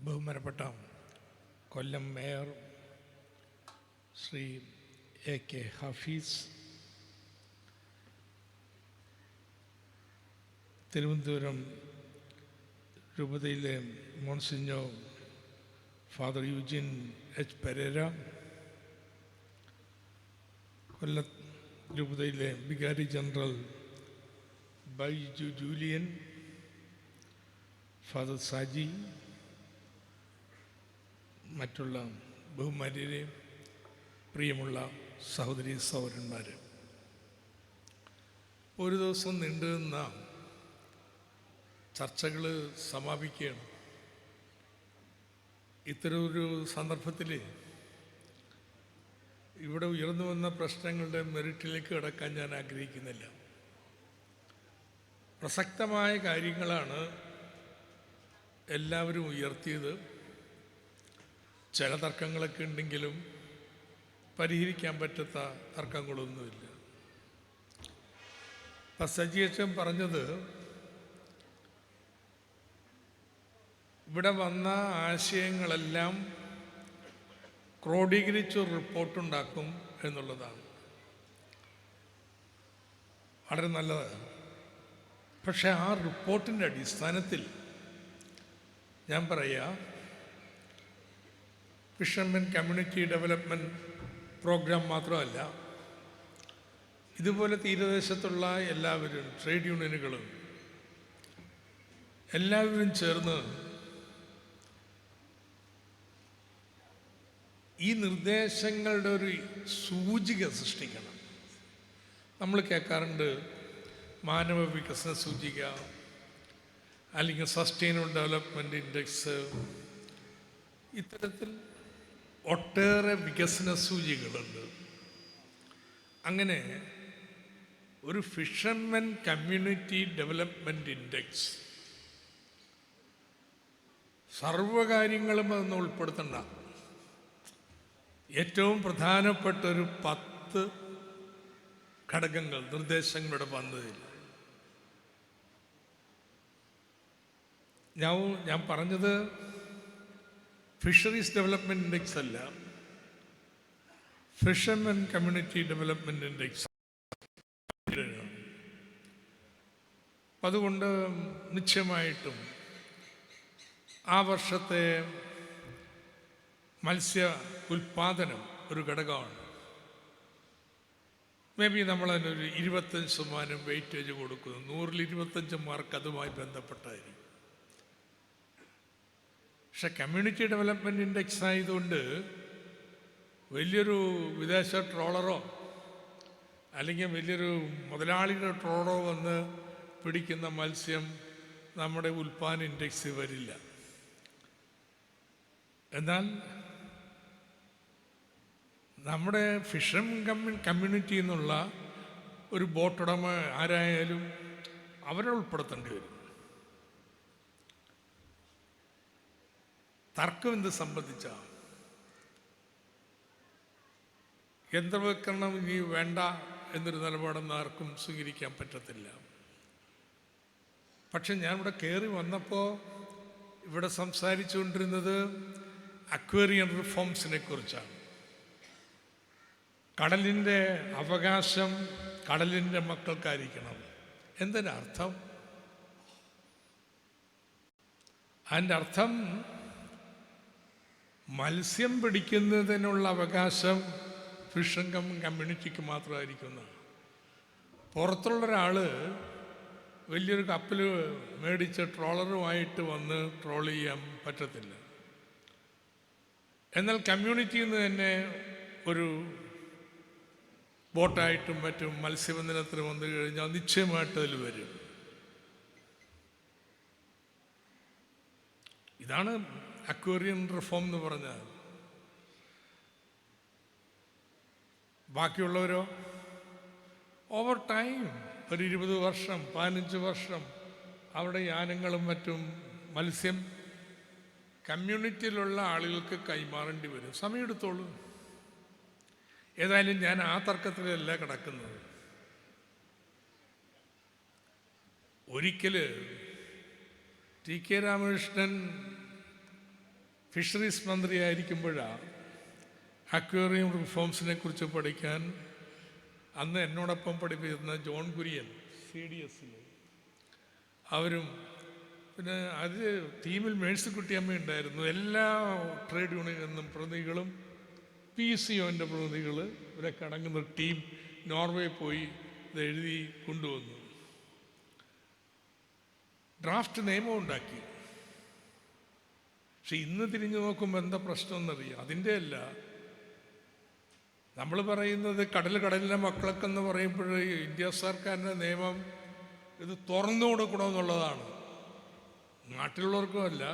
ബഹുമാനപ്പെട്ട Kollam mayor Shri A K Hafeez Thiruvananthapuram രൂപതയിലെ monsignor father Eugene H Pereira Kollam രൂപതയിലെ വികാരി general Baiju Julian father Saji മറ്റുള്ള ബഹുമാര്യരെയും പ്രിയമുള്ള സഹോദരി സഹോദരന്മാർ ഒരു ദിവസം നീണ്ടുനിന്ന ചർച്ചകൾ സമാപിക്കുകയാണ്. ഇത്തരമൊരു സന്ദർഭത്തിൽ ഇവിടെ ഉയർന്നു വന്ന പ്രശ്നങ്ങളുടെ മെറിറ്റിലേക്ക് കടക്കാൻ ഞാൻ ആഗ്രഹിക്കുന്നില്ല. പ്രസക്തമായ കാര്യങ്ങളാണ് എല്ലാവരും ഉയർത്തിയത്. ചില തർക്കങ്ങളൊക്കെ ഉണ്ടെങ്കിലും പരിഹരിക്കാൻ പറ്റാത്ത തർക്കങ്ങളൊന്നുമില്ല. സജീഷൻ പറഞ്ഞത് ഇവിടെ വന്ന ആശയങ്ങളെല്ലാം ക്രോഡീകരിച്ച് റിപ്പോർട്ടുണ്ടാക്കും എന്നുള്ളതാണ്. വളരെ നല്ലത് പക്ഷേ ആ റിപ്പോർട്ടിന്റെ അടിസ്ഥാനത്തിൽ ഞാൻ പറയാം ഫിഷർമെൻ കമ്മ്യൂണിറ്റി ഡെവലപ്മെന്റ് പ്രോഗ്രാം മാത്രമല്ല ഇതുപോലെ തീരദേശത്തുള്ള എല്ലാവരും ട്രേഡ് യൂണിയനുകളും എല്ലാവരും ചേർന്ന് ഈ നിർദ്ദേശങ്ങളുടെ ഒരു സൂചിക സൃഷ്ടിക്കണം. നമ്മൾ കേൾക്കാറുണ്ട് മാനവ വികസന സൂചിക അല്ലെങ്കിൽ സസ്റ്റൈനബിൾ ഡെവലപ്മെന്റ് ഇൻഡെക്സ് ഇത്തരത്തിൽ ഒട്ടേറെ വികസന സൂചികളുണ്ട്. അങ്ങനെ ഒരു ഫിഷർമെൻ കമ്മ്യൂണിറ്റി ഡെവലപ്മെന്റ് ഇൻഡെക്സ് സർവകാര്യങ്ങളും അതൊന്നും ഉൾപ്പെടുത്തണ്ട. ഏറ്റവും പ്രധാനപ്പെട്ട ഒരു പത്ത് ഘടകങ്ങൾ നിർദ്ദേശങ്ങളുടെ വന്നതിൽ. ഞാൻ ഞാൻ പറഞ്ഞത് ഫിഷറീസ് ഡെവലപ്മെന്റ് ഇൻഡെക്സ് അല്ല. ഫിഷർമൻ കമ്മ്യൂണിറ്റി ഡെവലപ്മെന്റ് ഇൻഡെക്സ് അതുകൊണ്ട് നിശ്ചയമായിട്ടും ആ വർഷത്തെ മത്സ്യ ഉൽപാദനം ഒരു ഘടകമാണ്. മേ ബി നമ്മളതിനൊരു ഇരുപത്തഞ്ച് ശതമാനം വെയിറ്റേജ് കൊടുക്കുന്നു. നൂറിൽ ഇരുപത്തഞ്ച് മാർക്ക് അതുമായി ബന്ധപ്പെട്ടായിരിക്കും പക്ഷെ കമ്മ്യൂണിറ്റി ഡെവലപ്മെന്റ് ഇൻഡെക്സ് ആയതുകൊണ്ട് വലിയൊരു വിദേശ ട്രോളറോ അല്ലെങ്കിൽ വലിയൊരു മുതലാളിയുടെ ട്രോളറോ വന്ന് പിടിക്കുന്ന മത്സ്യം നമ്മുടെ ഉൽപ്പാദന ഇൻഡെക്സ് വരില്ല. എന്നാൽ നമ്മുടെ ഫിഷം കമ്മ്യൂ കമ്മ്യൂണിറ്റി എന്നുള്ള ഒരു ബോട്ടുടമ ആരായാലും അവരെ ഉൾപ്പെടുത്തേണ്ടി വരും. തർക്കം എന്ത് സംബന്ധിച്ച? യന്ത്രവൽക്കരണം ഇനി വേണ്ട എന്നൊരു നിലപാടൊന്നും ആർക്കും സ്വീകരിക്കാൻ പറ്റത്തില്ല. പക്ഷെ ഞാൻ ഇവിടെ കയറി വന്നപ്പോൾ ഇവിടെ സംസാരിച്ചുകൊണ്ടിരുന്നത് അക്വേറിയം റിഫോംസിനെ കുറിച്ചാണ്. കടലിന്റെ അവകാശം കടലിന്റെ മക്കൾക്കായിരിക്കണം. എന്തിനർത്ഥം അതിന്റെ അർത്ഥം മത്സ്യം പിടിക്കുന്നതിനുള്ള അവകാശം ഫിഷൻ കം കമ്മ്യൂണിറ്റിക്ക് മാത്രമായിരിക്കുന്ന. പുറത്തുള്ള ഒരാൾ വലിയൊരു കപ്പൽ മേടിച്ച് ട്രോളറുമായിട്ട് വന്ന് ട്രോൾ ചെയ്യാൻ പറ്റത്തില്ല. എന്നാൽ കമ്മ്യൂണിറ്റിയിൽ നിന്ന് തന്നെ ഒരു ബോട്ടായിട്ടും മറ്റും മത്സ്യബന്ധനത്തിന് വന്നു കഴിഞ്ഞാൽ നിശ്ചയമായിട്ട് അതിൽ വരും. ഇതാണ് അക്വേറിയൻ റിഫോം എന്ന് പറഞ്ഞാൽ ബാക്കിയുള്ളവരോ? ഓവർ ടൈം ഒരു ഇരുപത് വർഷം പതിനഞ്ച് വർഷം അവിടെ യാനങ്ങളും മറ്റും മത്സ്യം കമ്മ്യൂണിറ്റിയിലുള്ള ആളുകൾക്ക് കൈമാറേണ്ടി വരും. സമയമെടുത്തോളൂ. ഏതായാലും ഞാൻ ആ തർക്കത്തിലല്ല കിടക്കുന്നത്. ഒരിക്കൽ ടി കെ രാമകൃഷ്ണൻ ഫിഷറീസ് മന്ത്രിയായിരിക്കുമ്പോഴാണ് അക്വേറിയം റിഫോംസിനെ കുറിച്ച് പഠിക്കാൻ അന്ന് എന്നോടൊപ്പം പഠിപ്പിക്കുന്ന ജോൺ കുര്യൻ സി ഡി എസിൽ അവരും പിന്നെ അത് ടീമിൽ മേഴ്സിക്കുട്ടിയമ്മ ഉണ്ടായിരുന്നു. എല്ലാ ട്രേഡ് യൂണിയനിൽ നിന്നും പ്രതിനിധികളും പി സി ഒന്റെ പ്രതിനിധികൾ ഇവരൊക്കെ അടങ്ങുന്ന ടീം നോർവേ പോയി ഇത് എഴുതി കൊണ്ടുവന്നു. ഡ്രാഫ്റ്റ് നിയമം ഉണ്ടാക്കി. പക്ഷെ ഇന്ന് തിരിഞ്ഞു നോക്കുമ്പോൾ എന്താ പ്രശ്നം എന്നറിയാം അതിന്റെ അല്ല. നമ്മൾ പറയുന്നത് കടൽ കടലിലെ മക്കളൊക്കെ എന്ന് പറയുമ്പോൾ ഇന്ത്യ സർക്കാരിന്റെ നിയമം ഇത് തുറന്നു കൊടുക്കണമെന്നുള്ളതാണ്. നാട്ടിലുള്ളവർക്കും അല്ല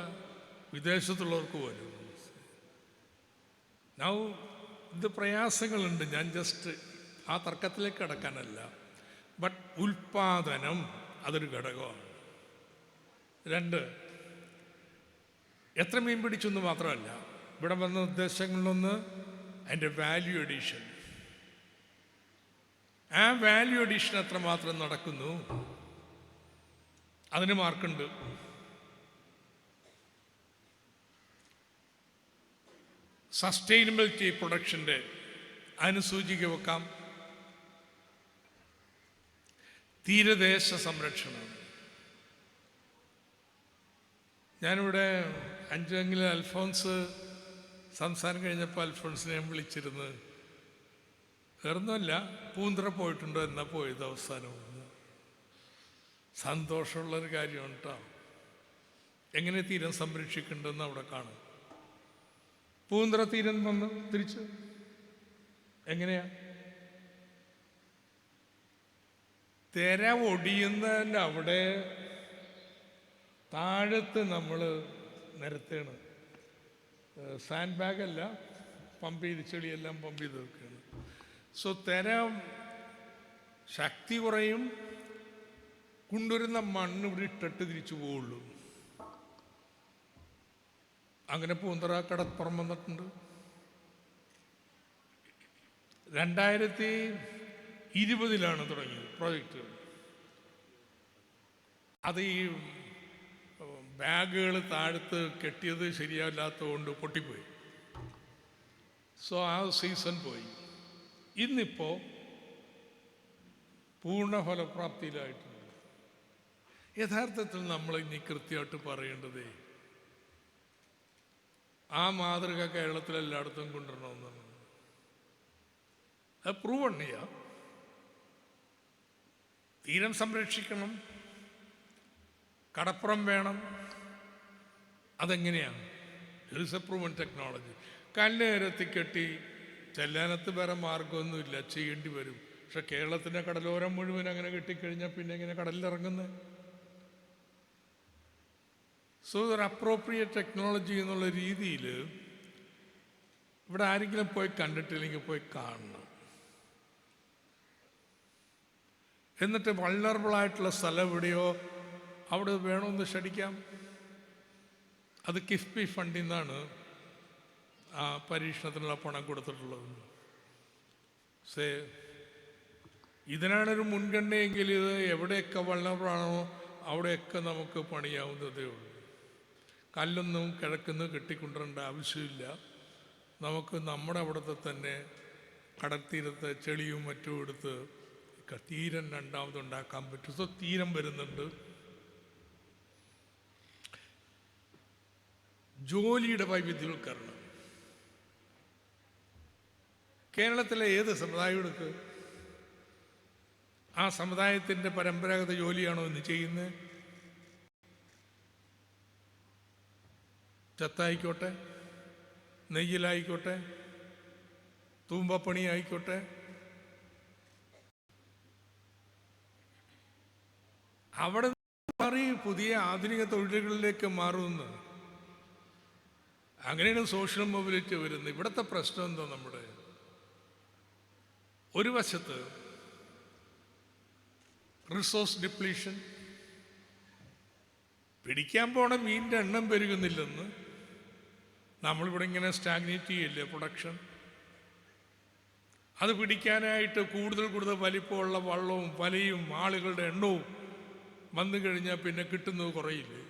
വിദേശത്തുള്ളവർക്കും വരും നൗ ഇത് പ്രയാസങ്ങളുണ്ട്. ഞാൻ ജസ്റ്റ് ആ തർക്കത്തിലേക്ക് കടക്കാനല്ല. ബട്ട് ഉൽപാദനം അതൊരു ഘടകമാണ്. രണ്ട് എത്ര മീൻ പിടിച്ചു എന്ന് മാത്രമല്ല ഇവിടെ വന്ന ഉദ്ദേശങ്ങളിലൊന്ന് അതിന്റെ വാല്യൂ എഡീഷൻ ആ വാല്യൂ എഡീഷൻ എത്രമാത്രം നടക്കുന്നു? അതിന് മാർക്കുണ്ട്. സസ്റ്റൈനബിലിറ്റി പ്രൊഡക്ഷന്റെ അതിന് സൂചിക വെക്കാം. തീരദേശ സംരക്ഷണം. ഞാനിവിടെ അഞ്ചെങ്കിൽ അൽഫോൺസ് സംസാരം കഴിഞ്ഞപ്പോൾ അൽഫോൺസിനെ ഞാൻ വിളിച്ചിരുന്ന് വേറൊന്നുമല്ല പൂന്തറ പോയിട്ടുണ്ടോ എന്നാ പോയത് അവസാനം. സന്തോഷമുള്ളൊരു കാര്യമാണ് കേട്ടോ എങ്ങനെ തീരം സംരക്ഷിക്കേണ്ടതെന്ന് അവിടെ കാണും. പൂന്തറ തീരം വന്ന് തിരിച്ച്. എങ്ങനെയാ? തിര ഒടിയുന്നതിന്റെ അവിടെ താഴത്ത് നമ്മൾ നിരത്തേണ് സാൻഡ് ബാഗല്ല പമ്പ് ചെയ്ത് ചെളിയെല്ലാം പമ്പ് ചെയ്ത് വെക്കുകയാണ്. സോ തിര ശക്തി കുറയും കൊണ്ടുവരുന്ന മണ്ണ് ഇവിടെ ഇട്ടിട്ട് തിരിച്ചു പോവുള്ളൂ. അങ്ങനെ പൂന്തറ കടപ്പുറം വന്നിട്ടുണ്ട്. രണ്ടായിരത്തി ഇരുപതിലാണ് തുടങ്ങിയത് പ്രോജക്റ്റ് അത് ഈ ബാഗുകൾ താഴത്ത് കെട്ടിയത് ശരിയല്ലാത്തതുകൊണ്ട് പൊട്ടിപ്പോയി. സോ ആ സീസൺ പോയി. ഇന്നിപ്പോൾ പൂർണ ഫലപ്രാപ്തിയിലായിട്ടുണ്ട് യഥാർത്ഥത്തിൽ നമ്മൾ ഇനി കൃത്യമായിട്ട് പറയേണ്ടതേ ആ മാതൃക കേരളത്തിൽ എല്ലായിടത്തും കൊണ്ടുവരണമെന്നാണ്. അത് പ്രൂവ് ചെയ്യാം. തീരം സംരക്ഷിക്കണം. കടപ്പുറം വേണം. അതെങ്ങനെയാണ്? It's a proven technology. കല്ലേരത്തി കെട്ടി ചെല്ലാനത്ത് വരെ മാർഗമൊന്നുമില്ല. ചെയ്യേണ്ടി വരും. പക്ഷെ കേരളത്തിന്റെ കടലോരം മുഴുവൻ അങ്ങനെ കെട്ടിക്കഴിഞ്ഞാൽ പിന്നെ എങ്ങനെ കടലിലിറങ്ങുന്നത് സോ ഒരു അപ്രോപ്രിയേറ്റ് ടെക്നോളജി എന്നുള്ള രീതിയിൽ ഇവിടെ ആരെങ്കിലും പോയി കണ്ടിട്ടില്ലെങ്കിൽ പോയി കാണണം. എന്നിട്ട് വൾണറബിൾ ആയിട്ടുള്ള സ്ഥലം എവിടെയോ അവിടെ വേണമെന്ന് ക്ഷണിക്കാം. അത് കിഫ്ബി ഫണ്ടിൽ നിന്നാണ് ആ പരീക്ഷണത്തിനുള്ള പണം കൊടുത്തിട്ടുള്ളത്. സേ ഇതിനാണൊരു മുൻഗണനയെങ്കിൽ ഇത് എവിടെയൊക്കെ വള്ളപ്പാണോ അവിടെയൊക്കെ നമുക്ക് പണിയാവുന്നതേ ഉള്ളൂ. കല്ലൊന്നും കിഴക്കുന്ന് കെട്ടിക്കൊണ്ടുവരേണ്ട ആവശ്യമില്ല. നമുക്ക് നമ്മുടെ അവിടുത്തെ തന്നെ കടൽത്തീരത്ത് ചെളിയും മറ്റും എടുത്ത് തീരം രണ്ടാമതുണ്ടാക്കാൻ പറ്റും. സോ തീരം വരുന്നുണ്ട്. ജോലിയുടെ വൈവിധ്യവൽക്കരണം കേരളത്തിലെ ഏത് സമുദായം എടുക്ക് ആ സമുദായത്തിന്റെ പരമ്പരാഗത ജോലിയാണോ ഇന്ന് ചെയ്യുന്നത് ചത്തായിക്കോട്ടെ നെയ്യിലായിക്കോട്ടെ തൂമ്പപ്പണി ആയിക്കോട്ടെ അവിടെ മാറി പുതിയ ആധുനിക തൊഴിലുകളിലേക്ക് മാറുമെന്ന് അങ്ങനെയാണ് സോഷ്യൽ മൊബിലിറ്റി വരുന്നത്. ഇവിടുത്തെ പ്രശ്നം എന്തോ നമ്മുടെ? ഒരു വശത്ത് റിസോഴ്സ് ഡിപ്ലീഷൻ പിടിക്കാൻ പോണ മീനിന്റെ എണ്ണം പെരുകുന്നില്ലെന്ന് നമ്മളിവിടെ ഇങ്ങനെ സ്റ്റാഗ്നേറ്റ് ചെയ്യില്ലേ പ്രൊഡക്ഷൻ അത് പിടിക്കാനായിട്ട് കൂടുതൽ കൂടുതൽ വലിപ്പമുള്ള വള്ളവും വലയും ആളുകളുടെ എണ്ണവും വന്നു കഴിഞ്ഞാൽ പിന്നെ കിട്ടുന്നത് കുറയില്ലേ?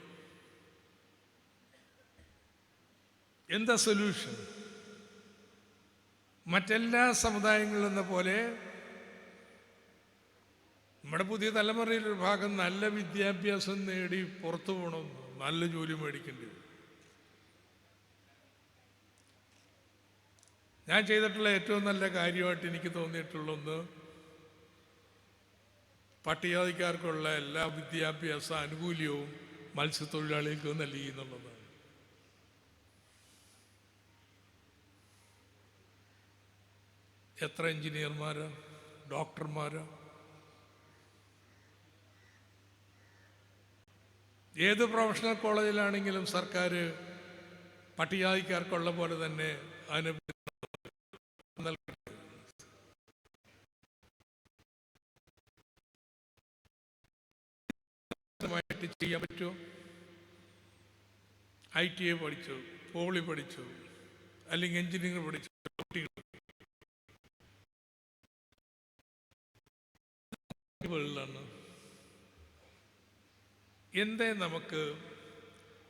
എന്താ സൊല്യൂഷൻ മറ്റെല്ലാ സമുദായങ്ങളിലും എന്ന പോലെ നമ്മുടെ പുതിയ തലമുറയിലൊരു ഭാഗം നല്ല വിദ്യാഭ്യാസം നേടി പുറത്തു പോകണം നല്ല ജോലി മേടിക്കേണ്ടി ഞാൻ ചെയ്തിട്ടുള്ള ഏറ്റവും നല്ല കാര്യമായിട്ട് എനിക്ക് തോന്നിയിട്ടുള്ള ഒന്ന് പട്ടികജാതിക്കാർക്കുള്ള എല്ലാ വിദ്യാഭ്യാസ ആനുകൂല്യവും മത്സ്യത്തൊഴിലാളികൾക്ക് നൽകി എന്നുള്ളതാണ്. എത്ര എഞ്ചിനീയർമാർ ഡോക്ടർമാർ ഏത് പ്രൊഫഷണൽ കോളേജിലാണെങ്കിലും സർക്കാർ പട്ടികജാതിക്കാർക്കുള്ള പോലെ തന്നെ മായിട്ട് ചെയ്യാൻ പറ്റുമോ? ഐ ടി ഐ പഠിച്ചു പോളി പഠിച്ചു അല്ലെങ്കിൽ എഞ്ചിനീയറിംഗ് പഠിച്ചു കുട്ടികൾ വേൾഡിലാണ് എന്തേ നമുക്ക്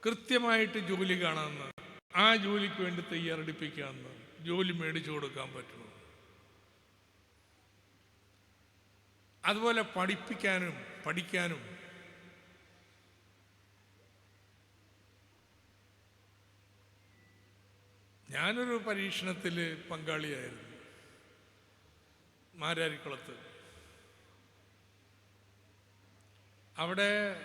കൃത്യമായിട്ട് ജോലി കാണാമെന്ന്? ആ ജോലിക്ക് വേണ്ടി തയ്യാറെടുപ്പിക്കാമെന്ന്? ജോലി മേടിച്ചു കൊടുക്കാൻ പറ്റുമോ? അതുപോലെ പഠിപ്പിക്കാനും പഠിക്കാനും. ഞാനൊരു പരീക്ഷണത്തിൽ പങ്കാളിയായിരുന്നു. മാരാരിക്കുളത്ത്. അവിടെ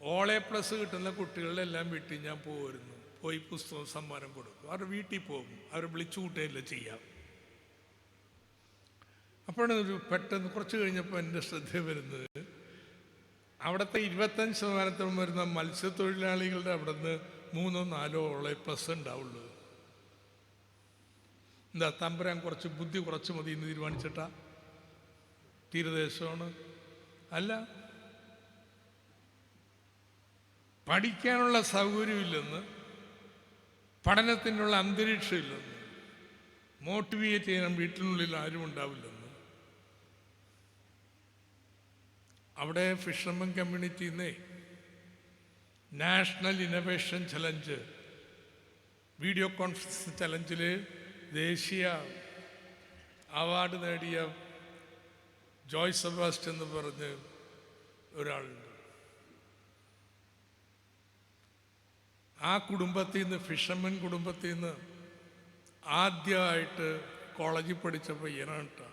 ഓൾ എ പ്ലസ് കിട്ടുന്ന കുട്ടികളെല്ലാം വീട്ടിൽ ഞാൻ പോകുമായിരുന്നു പോയി പുസ്തകം സമ്മാനം കൊടുക്കും. അവർ വീട്ടിൽ പോകും. അവർ വിളിച്ചു കൂട്ടുകയല്ല ചെയ്യാം. അപ്പോഴാണ് ഒരു പെട്ടെന്ന് കുറച്ച് കഴിഞ്ഞപ്പോൾ എന്റെ ശ്രദ്ധ വരുന്നത്. അവിടുത്തെ ഇരുപത്തഞ്ച് ശതമാനത്തോളം വരുന്ന മത്സ്യത്തൊഴിലാളികളുടെ അവിടെ നിന്ന് മൂന്നോ നാലോ ഓളെ പ്ലസ് ഉണ്ടാവുള്ളൂ. എന്താ തമ്പുരാൻ കുറച്ച് ബുദ്ധി കുറച്ച് മതി എന്ന് തീരുമാനിച്ചിട്ടാ? തീരദേശമാണ്. അല്ല. പഠിക്കാനുള്ള സൗകര്യമില്ലെന്ന് പഠനത്തിനുള്ള അന്തരീക്ഷമില്ലെന്ന് മോട്ടിവേറ്റ് ചെയ്യാൻ വീട്ടിനുള്ളിൽ ആരും ഉണ്ടാവില്ലെന്ന്. അവിടെ ഫിഷർമൻ കമ്മ്യൂണിറ്റിയിൽ നിന്നേ national innovation challenge video conference ചലഞ്ചിൽ ദേശീയ അവാർഡ് നേടിയ ജോയ് സെബാസ്റ്റ് എന്ന് പറഞ്ഞ് ഒരാളുണ്ട്. ആ കുടുംബത്തിൽ നിന്ന് ഫിഷർമൻ കുടുംബത്തിൽ നിന്ന് ആദ്യമായിട്ട് കോളേജിൽ പഠിച്ച പയ്യനാണ് കേട്ടോ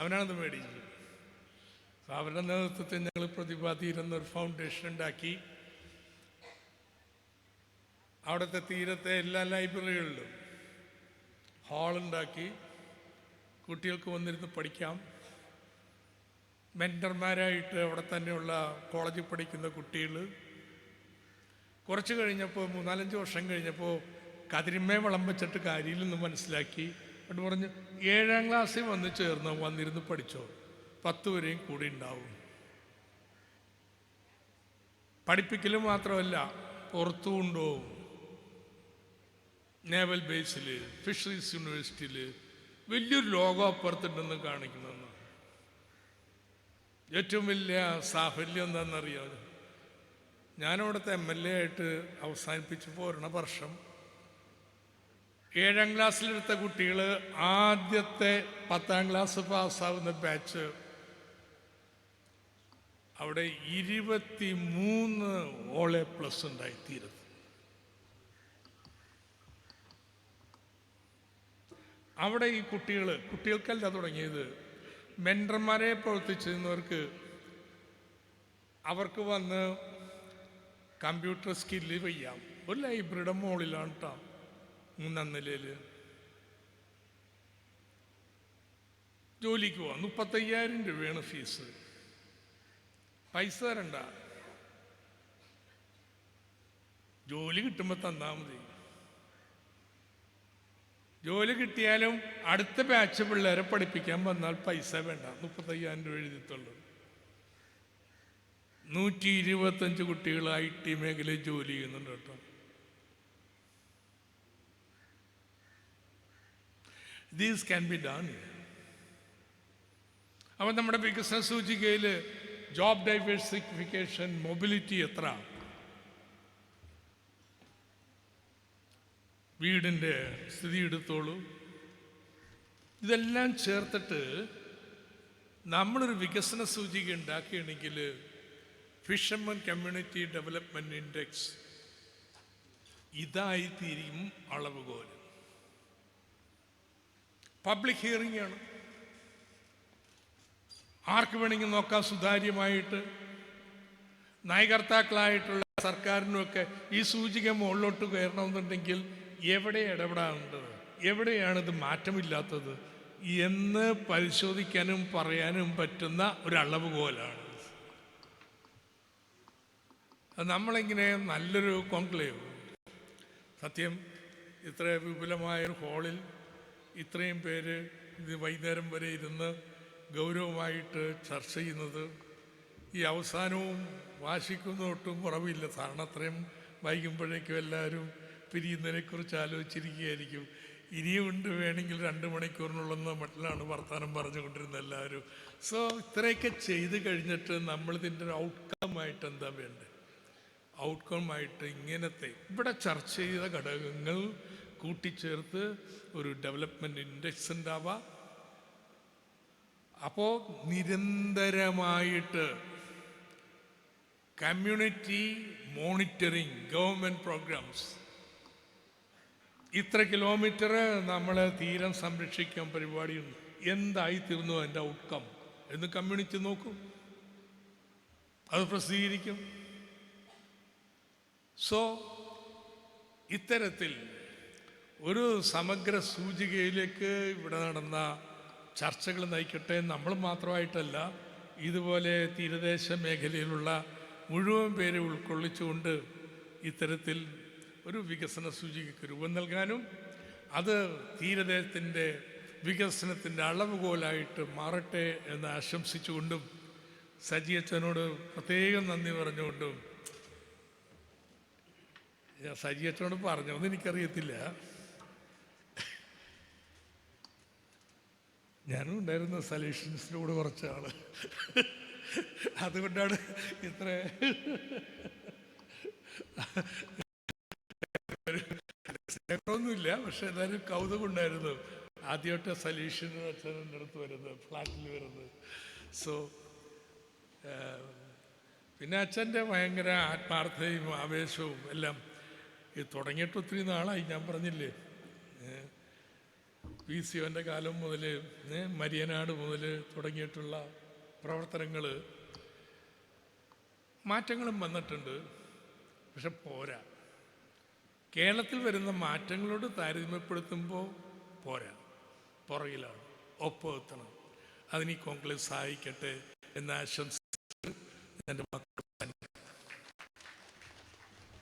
അവനാണത് മേടിച്ചത് അവരുടെ നേതൃത്വത്തിൽ ഞങ്ങൾ പ്രതിപാദിയിരുന്ന ഒരു ഫൗണ്ടേഷൻ ഉണ്ടാക്കി. അവിടുത്തെ തീരത്തെ എല്ലാ ലൈബ്രറികളിലും ഹാളുണ്ടാക്കി കുട്ടികൾക്ക് വന്നിരുന്ന് പഠിക്കാം. മെന്റർമാരായിട്ട് അവിടെ തന്നെയുള്ള കോളേജിൽ പഠിക്കുന്ന കുട്ടികൾ. കുറച്ച് കഴിഞ്ഞപ്പോൾ മൂന്നാലഞ്ച് വർഷം കഴിഞ്ഞപ്പോൾ കതിരിമ്മേ വളം വെച്ചിട്ട് കാര്യമില്ലെന്ന് മനസ്സിലാക്കി. എന്നിട്ട് പറഞ്ഞു ഏഴാം ക്ലാസ്സിൽ വന്ന് ചേർന്ന് വന്നിരുന്ന് പഠിച്ചോ. പത്ത് വരെയും കൂടി ഉണ്ടാവും. പഠിപ്പിക്കൽ മാത്രമല്ല പുറത്തു കൊണ്ടുപോകും നേവൽ ബേസിൽ ഫിഷറീസ് യൂണിവേഴ്സിറ്റിയിൽ വലിയൊരു ലോകം അപ്പുറത്തുണ്ടെന്ന് കാണിക്കണമെന്ന് ഏറ്റവും വലിയ സാഫല്യം എന്താണെന്നറിയാം? ഞാനവിടുത്തെ എം എൽ എ ആയിട്ട് അവസാനിപ്പിച്ച് പോരണ വർഷം ഏഴാം ക്ലാസ്സിലെടുത്ത കുട്ടികൾ ആദ്യത്തെ പത്താം ക്ലാസ് പാസ്സാവുന്ന ബാച്ച് അവിടെ ഇരുപത്തി മൂന്ന് എ പ്ലസ് ഉണ്ടായിത്തീരുന്നു. അവിടെ ഈ കുട്ടികൾ കുട്ടികൾക്കല്ല തുടങ്ങിയത് മെന്റർമാരെ പ്രവർത്തിച്ചിരുന്നവർക്ക് അവർക്ക് വന്ന് കമ്പ്യൂട്ടർ സ്കില്ല് ചെയ്യാം ഒരു ലൈബ്രറിയുടെ മുകളിലാണ് കേട്ടോ മൂന്നാം നിലയിൽ ജോലിക്ക് പോവാം. മുപ്പത്തയ്യായിരം രൂപയാണ് ഫീസ്. പൈസ തരണ്ട. ജോലി കിട്ടുമ്പോൾ തന്നാൽ മതി. ജോലി കിട്ടിയാലും അടുത്ത ബാച്ച് പിള്ളേരെ പഠിപ്പിക്കാൻ വന്നാൽ പൈസ വേണ്ട. മുപ്പത്തയ്യായിരം രൂപ എഴുതിത്തുള്ളൂ നൂറ്റി ഇരുപത്തഞ്ച് കുട്ടികൾ ഐ ടി മേഖലയിൽ ജോലി ചെയ്യുന്നുണ്ട് കേട്ടോ. ദീസ് ക്യാൻ ബി ഡൺ അപ്പം നമ്മുടെ വികസന സൂചികയിൽ ജോബ് ഡൈവേഴ്സിഫിക്കേഷൻ മൊബിലിറ്റി എത്ര വീടിന്റെ സ്ഥിതി എടുത്തോളൂ. ഇതെല്ലാം ചേർത്തിട്ട് നമ്മളൊരു വികസന സൂചിക ഉണ്ടാക്കുകയാണെങ്കിൽ ഫിഷർമൻ കമ്മ്യൂണിറ്റി ഡെവലപ്മെന്റ് ഇൻഡെക്സ് ഇതായിത്തീരും അളവുകോൽ പബ്ലിക് ഹിയറിംഗ് ആണ്. ആർക്ക് വേണമെങ്കിൽ നോക്കാം സുതാര്യമായിട്ട്. നയകർത്താക്കളായിട്ടുള്ള സർക്കാരിനുമൊക്കെ ഈ സൂചിക മുകളിലോട്ട് കയറണമെന്നുണ്ടെങ്കിൽ എവിടെ ഇടപെടാനുണ്ടത്? എവിടെയാണിത് മാറ്റമില്ലാത്തത്? എന്ന് പരിശോധിക്കാനും പറയാനും പറ്റുന്ന ഒരു അത് നമ്മളിങ്ങനെ നല്ലൊരു കോൺക്ലേവ്. സത്യം ഇത്ര വിപുലമായ ഒരു ഹാളിൽ ഇത്രയും പേര് ഇത് വൈകുന്നേരം വരെ ഇരുന്ന് ഗൗരവമായിട്ട് ചർച്ച ചെയ്യുന്നത് ഈ അവസാനവും വാശിക്കുന്നതൊട്ടും കുറവില്ല. സാറിന് അത്രയും വൈകുമ്പോഴേക്കും എല്ലാവരും പിരിയുന്നതിനെക്കുറിച്ച് ആലോചിച്ചിരിക്കുകയായിരിക്കും. ഇനിയും ഉണ്ട് വേണമെങ്കിൽ രണ്ട് മണിക്കൂറിനുള്ളെന്ന മട്ടിലാണ് വർത്തമാനം പറഞ്ഞുകൊണ്ടിരുന്നത് എല്ലാവരും. സോ ഇത്രയൊക്കെ ചെയ്ത് കഴിഞ്ഞിട്ട് നമ്മളിതിന്റെ ഒരു ഔട്ട്കമായിട്ട് എന്താ വേണ്ടത്? ഔട്ട്കമായിട്ട് ഇങ്ങനത്തെ ഇവിടെ ചർച്ച ചെയ്ത ഘടകങ്ങൾ കൂട്ടിച്ചേർത്ത് ഒരു ഡെവലപ്മെന്റ് ഇൻഡെക്സ് ഉണ്ടാവാം. അപ്പോൾ നിരന്തരമായിട്ട് കമ്മ്യൂണിറ്റി മോണിറ്ററിങ് ഗവൺമെന്റ് പ്രോഗ്രാംസ് ഇത്ര കിലോമീറ്റർ നമ്മൾ തീരം സംരക്ഷിക്കാൻ പരിപാടിയുണ്ട്. എന്തായി തീർന്നു അതിന്റെ ഔട്ട്കം എന്ന് കമ്മ്യൂണിറ്റി നോക്കും. അത് പ്രസിദ്ധീകരിക്കും. സോ ഇത്തരത്തിൽ ഒരു സമഗ്ര സൂചികയിലേക്ക് ഇവിടെ നടന്ന ചർച്ചകൾ നയിക്കട്ടെ നമ്മൾ മാത്രമായിട്ടല്ല ഇതുപോലെ തീരദേശ മേഖലയിലുള്ള മുഴുവൻ പേരെ ഉൾക്കൊള്ളിച്ചുകൊണ്ട് ഇത്തരത്തിൽ ഒരു വികസന സൂചികയ്ക്ക് രൂപം നൽകാനും അത് തീരദേശത്തിന്റെ വികസനത്തിന്റെ അളവുകോലായിട്ട് മാറട്ടെ എന്ന് ആശംസിച്ചുകൊണ്ടും സജി അച്ഛനോട് പ്രത്യേകം നന്ദി പറഞ്ഞുകൊണ്ടും ഞാൻ സജി അച്ഛനോട് പറഞ്ഞോന്ന് എനിക്കറിയത്തില്ല. ഞാനും ഉണ്ടായിരുന്ന സൊല്യൂഷൻസിലൂടെ കുറച്ച് ആൾ അതുകൊണ്ടാണ് ഇത്ര സ്നേഹമൊന്നുമില്ല പക്ഷെ എല്ലാവരും കൗതുകം ഉണ്ടായിരുന്നു. ആദ്യമായിട്ട് സൊല്യൂഷൻ അച്ഛന്റെ അടുത്ത് വരുന്നത് ഫ്ലാറ്റിൽ വരുന്നത്. സോ പിന്നെ അച്ഛന്റെ ഭയങ്കര ആത്മാർത്ഥതയും ആവേശവും എല്ലാം. ഇത് തുടങ്ങിയിട്ട് ഒത്തിരി നാളായി ഞാൻ പറഞ്ഞില്ലേ? പി. സി ഒന്റെ കാലം മുതൽ മരിയനാട് മുതൽ തുടങ്ങിയിട്ടുള്ള പ്രവർത്തനങ്ങൾ മാറ്റങ്ങളും വന്നിട്ടുണ്ട്. പക്ഷെ പോരാ. കേരളത്തിൽ വരുന്ന മാറ്റങ്ങളോട് താരതമ്യപ്പെടുത്തുമ്പോൾ പോരാ. പുറകിലാണ്. ഒപ്പമെത്തണം. അതിന് കോൺഗ്രസ് സഹായിക്കട്ടെ എന്ന ആശംസ എന്റെ മക്കൾ